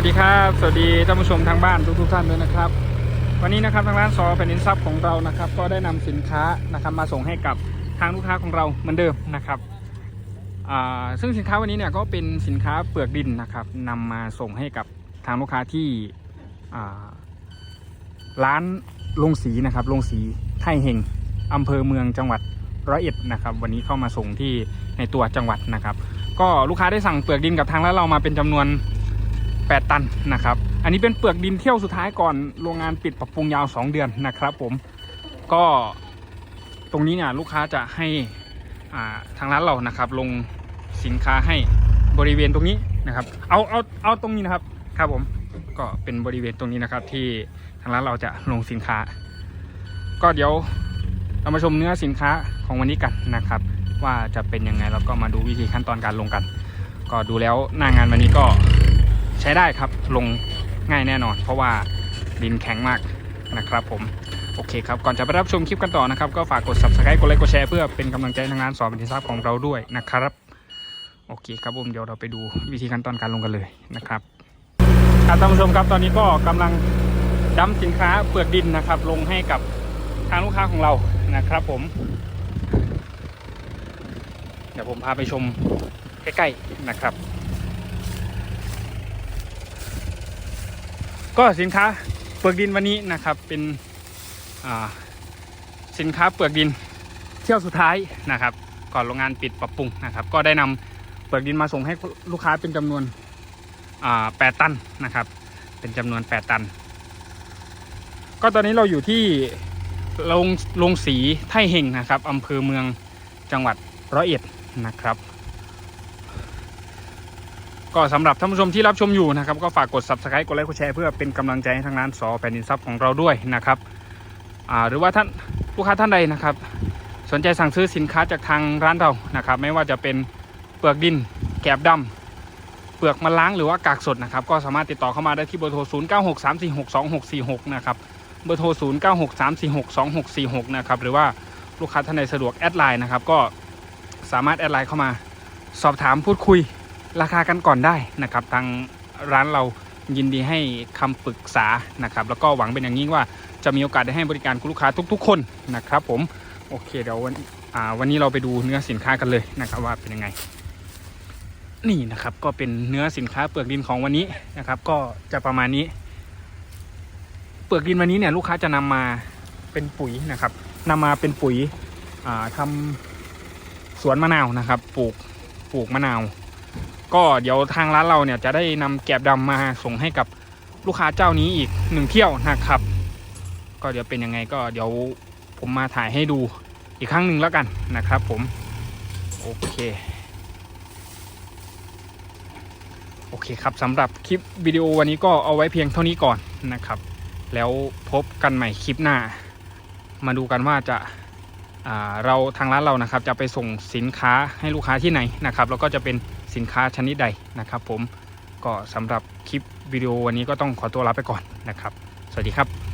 วัสดีครับ สวัสดีท่านผู้ชมทางบ้านทุกทุกท่านด้วยนะครับ วันนี้นะครับทางร้านซอแผ่นดินซับของเรานะครับ ก็ได้นำสินค้านะครับมาส่งให้กับทางลูกค้าของเราเหมือนเดิมนะครับซึ่งสินค้าวันนี้เนี่ยก็เป็นสินค้าเปลือกดินนะครับนำมาส่งให้กับทางลูกค้าที่ร้านลงสีนะครับลงสีไทยเฮงอำเภอเมืองจังหวัดร้อยเอ็ดนะครับวันนี้เข้ามาส่งที่ในตัวจังหวัดนะครับ ก็ลูกค้าได้สั่งเปลือกดินกับทางร้านเรามาเป็นจำนวน 8 ตันนะครับ อันนี้เป็นเปลือกดินเที่ยวสุดท้ายก่อนโรงงานปิดปรับปรุงยาว 2 เดือนนะครับ ผมก็ตรงนี้เนี่ยลูกค้าจะให้ทางร้านเรานะครับ ลงสินค้าให้บริเวณตรงนี้นะครับ เอาเอาเอาตรงนี้นะครับครับผมก็เป็นบริเวณตรงนี้นะครับ ที่ทางร้านเราจะลงสินค้า ก็เดี๋ยวเรามาชมเนื้อสินค้าของวันนี้กันนะครับ ว่าจะเป็นยังไงแล้วก็มาดูวิธีขั้นตอนการลงกัน ก็ดูแล้วหน้างานวันนี้ก็ ใช้ได้ครับลงง่ายแน่นอน เพราะว่าดินแข็งมากนะครับผมโอเคครับ ก่อนจะไปรับชมคลิปกันต่อนะครับ ก็ฝากกด subscribe กดไลค์กดแชร์เพื่อเป็นกำลังใจทางงานสอนบันทึกทราบของเราด้วยนะครับ โอเคครับผมเดี๋ยวเราไปดูวิธีขั้นตอนการลงกันเลยนะครับครับท่านผู้ชมครับตอนนี้ก็กำลังดัมสินค้าเปลือกดินนะครับ ลงให้กับทางลูกค้าของเรานะครับ ผม เดี๋ยวผมพาไปชมใกล้ๆนะครับ ก็สินค้าเปลือกดินวันนี้นะครับเป็นสินค้าเปลือกดินเที่ยวสุดท้ายนะครับ ก่อนโรงงานปิดปรับปรุงนะครับ ก็ได้นำเปลือกดินมาส่งให้ลูกค้าเป็นจำนวนแปดตันนะครับ เป็นจำนวนแปดตัน ก็ตอนนี้เราอยู่ที่โรงโรงสีไท่เฮงนะครับอำเภอเมืองจังหวัดร้อยเอ็ดนะครับ ก็สำหรับท่านผู้ชมที่รับชมอยู่นะครับก็ฝากกด subscribe กดไลค์กดแชร์เพื่อเป็นกำลังใจให้ทางร้านสอแผ่นดินซับของเราด้วยนะครับหรือว่าท่านลูกค้าท่านใดนะครับ สนใจสั่งซื้อสินค้าจากทางร้านเรานะครับ ไม่ว่าจะเป็นเปลือกดิน แกบดำเปลือกมะล้างหรือว่ากากสดนะครับ ก็สามารถติดต่อเข้ามาได้ที่เบอร์โทร 0 9 6 3 4 6 2 6 4 6 นะครับเบอร์โทร 0 9 6 3 4 6 2 6 4 6 นะครับหรือว่าลูกค้าท่านใดสะดวกแอดไลน์นะครับก็สามารถแอดไลน์เข้ามาสอบถามพูดคุย ราคากันก่อนได้นะครับ ทางร้านเรายินดีให้คำปรึกษานะครับ แล้วก็หวังเป็นอย่างยิ่งว่าจะมีโอกาสได้ให้บริการคุณลูกค้าทุก ๆ คนนะครับ ผมโอเคเดี๋ยววันวันนี้เราไปดูเนื้อสินค้ากันเลยนะครับว่าเป็นยังไง นี่นะครับก็เป็นเนื้อสินค้าเปลือกดินของวันนี้นะครับ ก็จะประมาณนี้ เปลือกดินวันนี้เนี่ยลูกค้าจะนำมาเป็นปุ๋ยนะครับนำมาเป็นปุ๋ยอ่าทำสวนมะนาวนะครับ ปลูกปลูกมะนาว ก็เดี๋ยวทางร้านเราเนี่ยจะได้นำแกบดำมาส่งให้กับลูกค้าเจ้านี้อีกหนึ่งเที่ยวนะครับ ก็เดี๋ยวเป็นยังไงก็เดี๋ยวผมมาถ่ายให้ดูอีกครั้งหนึ่งแล้วกันนะครับผม โอเค โอเคครับสำหรับคลิปวิดีโอวันนี้ก็เอาไว้เพียงเท่านี้ก่อนนะครับ แล้วพบกันใหม่คลิปหน้า มาดูกันว่าจะ เราทางร้านเรานะครับจะไปส่งสินค้าให้ลูกค้าที่ไหนนะครับแล้วก็จะเป็นสินค้าชนิดใดนะครับ ผมก็สำหรับคลิปวิดีโอวันนี้ก็ต้องขอตัวลาไปก่อนนะครับ สวัสดีครับ